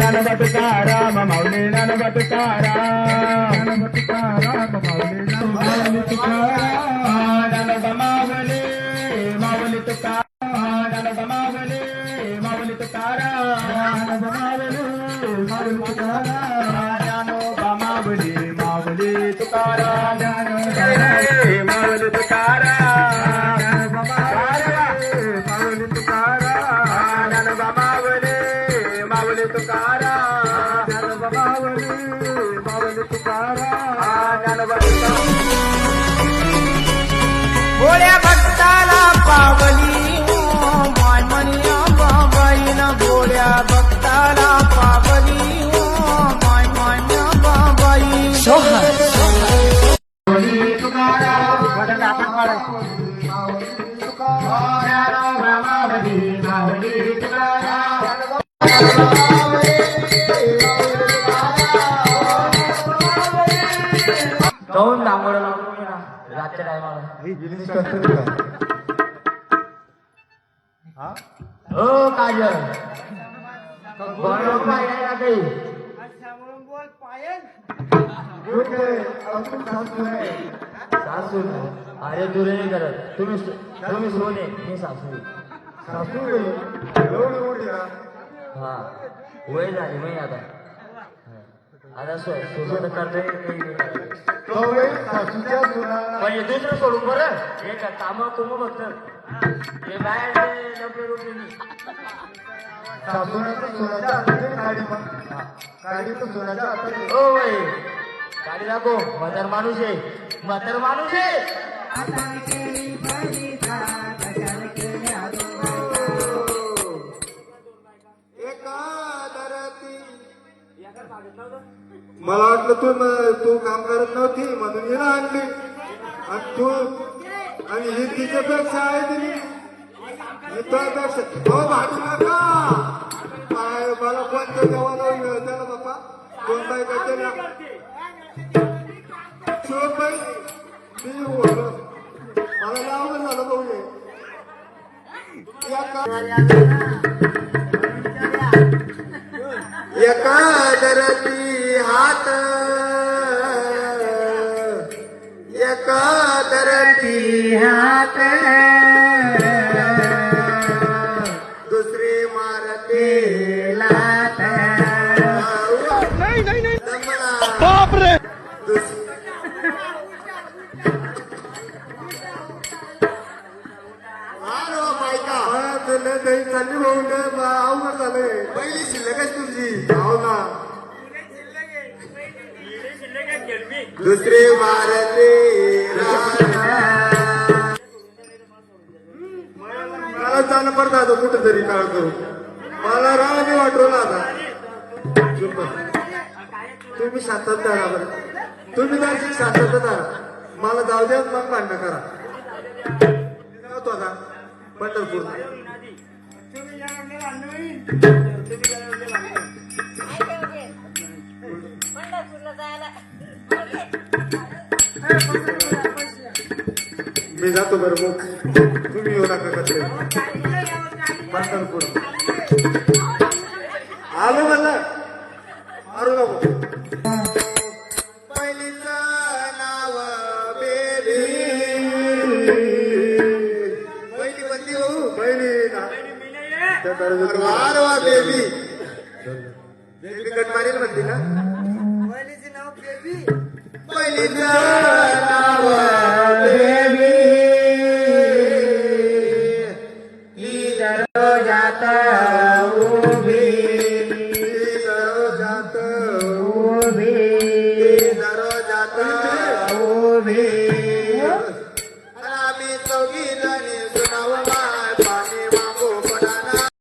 నన్ను బతుకారా మౌలి నన్ను బతుకారా నన్ను బతుకారా మౌలి తుకారా. నన్ను బమావలి भोळ्या भक्ताला पावली ओ माय मनिया बाबाईन भोळ्या भक्ताला पावली माय मान्य बाबाई वदन आपण रातच्या टायमाला हो काजल. काही. सासू अरे तू नाही करत. तुम्ही तुम्ही सोने मी सासू हा. वय झाली वय आता. आता सोबत करतोय. म्हणजे दुसरं सोडून बरं. हे का काम कुम फक्त. हे बाहेर लपले रुपये ओ वय गाडी दाखव. म्हातार माणूस आहे. म्हातार माणूस आहे. तू म- तू काम करत नव्हती म्हणून हिला आणली. आणि तू आणि ही तिच्यापेक्षा आहे तिने तुझ्यापेक्षा हो भांडू नका. काय मला कोणत्या देवाला त्याला बाप्पा. कोण बाई का त्याला शिवम बाई मी मला लावलं झालं भाऊ. या का- एका दरती हात दुसरी मारते लात। नाही नाही नाही। बापरे काही चालली भाऊ अवघड झालंय पहिली शिल्लकच तुमची ना। दुसरे मारते। कुठेतरी मला राग वाटलो ना आता चुप. तुम्ही शांतात धरा बरं. तुम्ही जर शांतात धरा मला जाऊ द्या मग भांडणं करा. जातो आता. पंढरपूर. मी जातो बरं मग. तुम्ही येऊ नका कसं पंढरपूर आलो मला मारू नको. पहिलीचं बेबी. हो? बेबी. बेबी कट मारेल म्हणते ना. पहिलीचं नाव करो जात उभी। करो जात उभी। करो जात